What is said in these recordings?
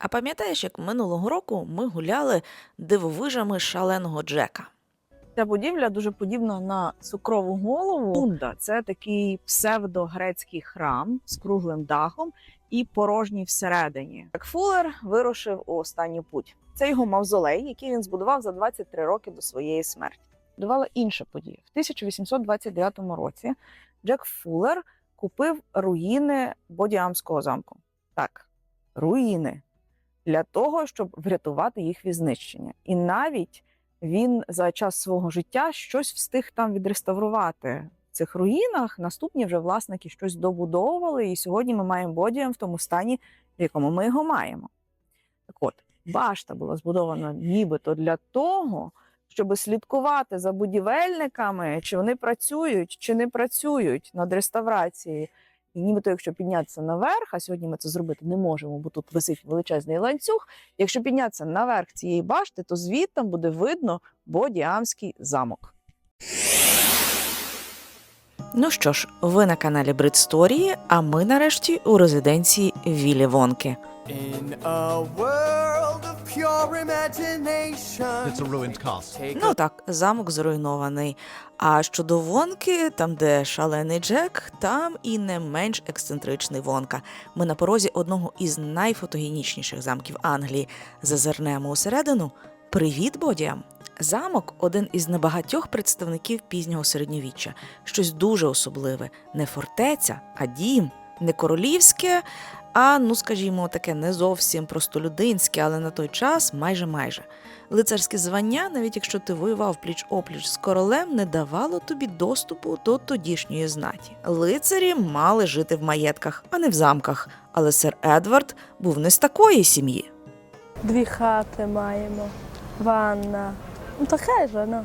А пам'ятаєш, як минулого року ми гуляли дивовижами шаленого Джека? Ця будівля дуже подібна на цукрову голову. Бунда це такий псевдогрецький храм з круглим дахом і порожній всередині. Як Фуллер вирушив у останню путь. Це його мавзолей, який він збудував за 23 роки до своєї смерті. Будувала інша подія. В 1829 році Джек Фуллер купив руїни Бодіамського замку. Так, руїни для того, щоб врятувати їх від знищення. І навіть він за час свого життя щось встиг там відреставрувати. В цих руїнах наступні вже власники щось добудовували, і сьогодні ми маємо Бодіям в тому стані, в якому ми його маємо. Так от, башта була збудована нібито для того, щоб слідкувати за будівельниками, чи вони працюють, чи не працюють над реставрацією. І нібито, якщо піднятися наверх, а сьогодні ми це зробити не можемо, бо тут висить величезний ланцюг. Якщо піднятися наверх цієї башти, то звідти буде видно Бодіамський замок. Ну що ж, ви на каналі Бритсторії, а ми нарешті у резиденції Вілі Вонки. In a world. It's a ruined castle. Ну так, замок зруйнований. А щодо Вонки, там, де шалений Джек, там і не менш ексцентричний Вонка. Ми на порозі одного із найфотогенічніших замків Англії. Зазирнемо усередину. Привіт, Бодіам! Замок один із небагатьох представників пізнього середньовіччя. Щось дуже особливе. Не фортеця, а дім, не королівське, а ну скажімо, таке не зовсім простолюдинське, але на той час майже майже. Лицарське звання, навіть якщо ти воював пліч опліч з королем, не давало тобі доступу до тодішньої знаті. Лицарі мали жити в маєтках, а не в замках. Але сер Едвард був не з такої сім'ї. Дві хати маємо, ванна. Ну таке ж, ну.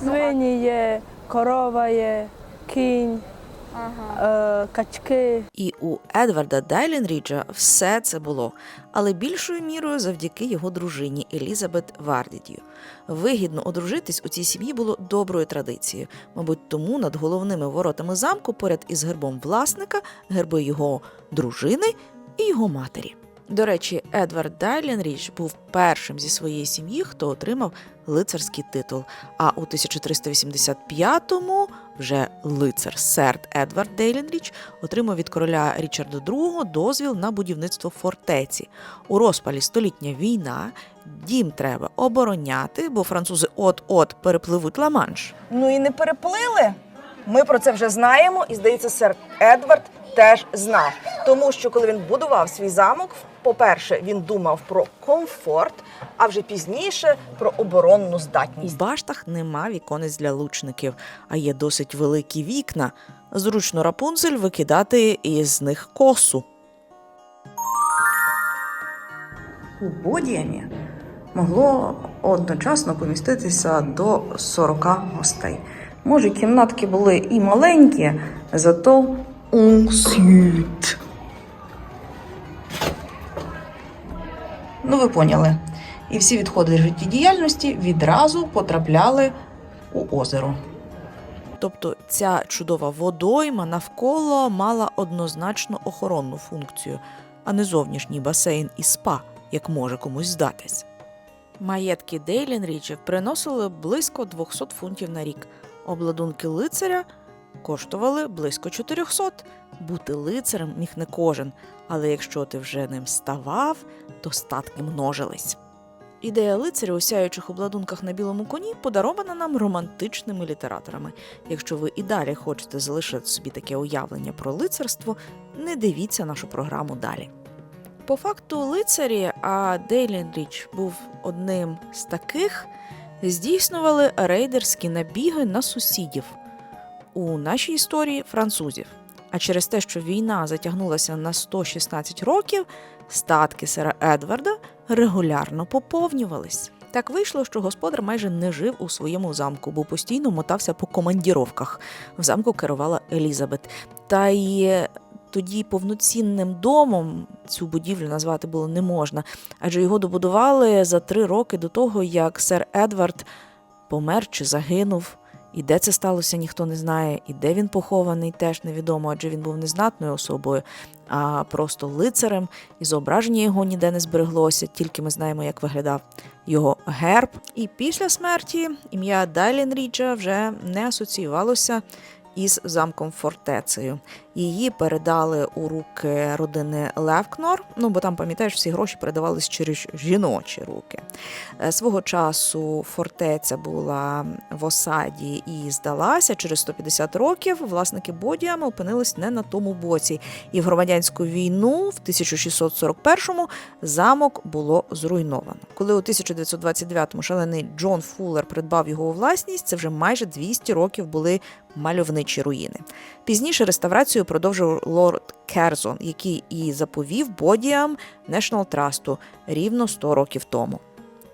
Свині є, корова є, кінь, е, качки. І у Едварда Дайлінріджа все це було, але більшою мірою завдяки його дружині Елізабет Вардідію. Вигідно одружитись у цій сім'ї було доброю традицією. Мабуть, тому над головними воротами замку, поряд із гербом власника, герби його дружини і його матері. До речі, Едвард Дайленріч був першим зі своєї сім'ї, хто отримав лицарський титул. А у 1385-му вже лицар Серд Едвард Дейленріч отримав від короля Річарда II дозвіл на будівництво фортеці. У розпалі столітня війна дім треба обороняти, бо французи от-от перепливуть Ла-Манш. Ну і не переплили. Ми про це вже знаємо, і здається, сер Едвард теж знав. Тому що коли він будував свій замок, по-перше, він думав про комфорт, а вже пізніше про оборонну У здатність. баштах нема віконець для лучників, а є досить великі вікна. Зручно рапунцель викидати із них косу. У Бодіамі могло одночасно поміститися до 40 гостей. Може, кімнатки були і маленькі, зато ensuite. Ну, ви поняли. І всі відходи життєдіяльності відразу потрапляли у озеро. Тобто ця чудова водойма навколо мала однозначно охоронну функцію, а не зовнішній басейн і спа, як може комусь здатись. Маєтки Дейлінрічів приносили близько 200 фунтів на рік. Обладунки лицаря коштували близько 400. Бути лицарем міг не кожен, але якщо ти вже ним ставав, то статки множились. Ідея лицаря у сяючих обладунках на білому коні подарована нам романтичними літераторами. Якщо ви і далі хочете залишити собі таке уявлення про лицарство, не дивіться нашу програму далі. По факту лицарі, а Дейлінріч був одним з таких, здійснювали рейдерські набіги на сусідів у нашій історії французів. А через те, що війна затягнулася на 116 років, статки сера Едварда регулярно поповнювались. Так вийшло, що господар майже не жив у своєму замку, бо постійно мотався по командіровках. В замку керувала Елізабет. Та й тоді повноцінним домом цю будівлю назвати було не можна, адже його добудували за три роки до того, як сер Едвард помер чи загинув. І де це сталося, ніхто не знає, і де він похований, теж невідомо, адже він був не знатною особою. а просто лицарем, і зображення його ніде не збереглося, тільки ми знаємо, як виглядав його герб. І після смерті ім'я Дайлінріджа вже не асоціювалося із замком фортецею. Її передали у руки родини Левкнор. Ну бо там, пам'ятаєш, всі гроші передавались через жіночі руки. Е, Свого часу фортеця була в осаді і здалася через 150 років. Власники Бодіами опинились не на тому боці. І в громадянську війну в 1641-му замок було зруйновано. Коли у 1929-му шалений Джон Фуллер придбав його у власність, це вже майже 200 років були мальовничі руїни. Пізніше реставрацію продовжив лорд Керзон, який і заповів Бодіам National Трасту рівно 100 років тому.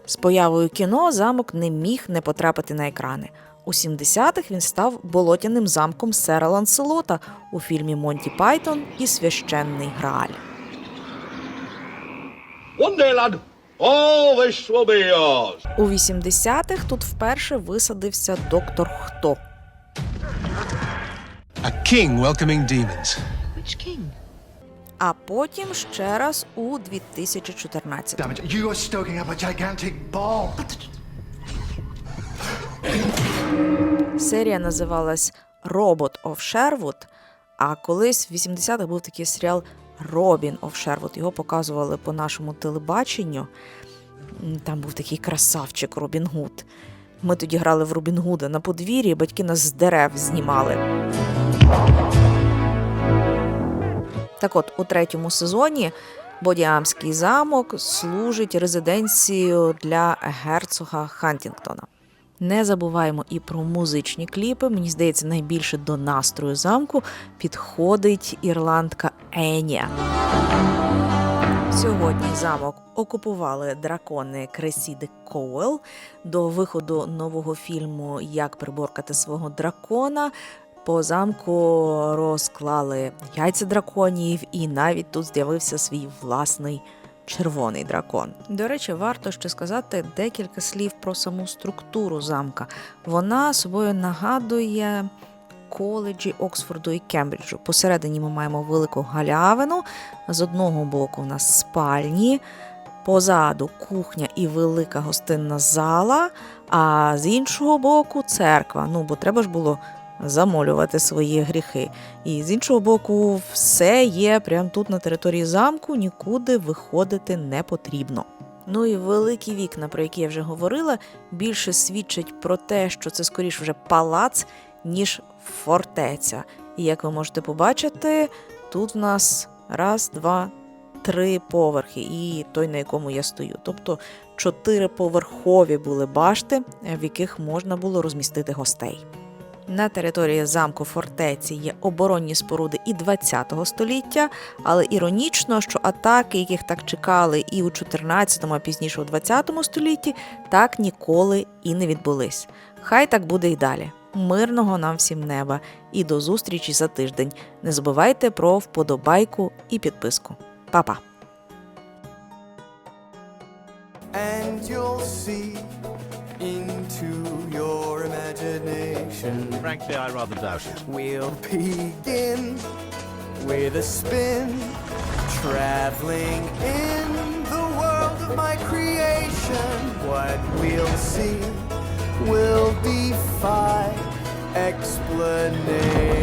З появою кіно замок не міг не потрапити на екрани. У 70-х він став болотяним замком сера Ланселота у фільмі Монті Пайтон і Священний Грааль. У 80-х тут вперше висадився доктор Хто. A king welcoming demons. А потім ще раз у 2014. Damn it, you are stoking up a gigantic bomb. Серія називалась Робот of Sherwood, а колись в 80-х був такий серіал Робін of Sherwood. Його показували по нашому телебаченню. Там був такий красавчик Робін Гуд. Ми тоді грали в Робін Гуда на подвір'ї, батьки нас з дерев знімали. Так от, у третьому сезоні Бодіамський замок служить резиденцією для герцога Хантінгтона. Не забуваємо і про музичні кліпи. Мені здається, найбільше до настрою замку підходить ірландка Енія. Сьогодні замок окупували дракони Кресіди Коуел. До виходу нового фільму Як приборкати свого дракона. По замку розклали яйця драконів, і навіть тут з'явився свій власний червоний дракон. До речі, варто ще сказати декілька слів про саму структуру замка. Вона собою нагадує коледжі Оксфорду і Кембриджу. Посередині ми маємо велику галявину. З одного боку в нас спальні, позаду кухня і велика гостинна зала, а з іншого боку церква. Ну, бо треба ж було замолювати свої гріхи. І з іншого боку, все є прямо тут на території замку, нікуди виходити не потрібно. Ну і великі вікна, про які я вже говорила, більше свідчать про те, що це скоріш вже палац, ніж фортеця. І як ви можете побачити, тут в нас раз, два, три поверхи, і той, на якому я стою. Тобто чотириповерхові були башти, в яких можна було розмістити гостей. На території замку фортеці є оборонні споруди і 20 століття, але іронічно, що атаки, яких так чекали і у 14, а пізніше у 20 столітті, так ніколи і не відбулись. Хай так буде і далі. Мирного нам всім неба і до зустрічі за тиждень. Не забувайте про вподобайку і підписку. Па-па! and you'll see into your imagination. Frankly, I rather doubt it. We'll begin with a spin, traveling in the world of my creation. What we'll see will defy explanation.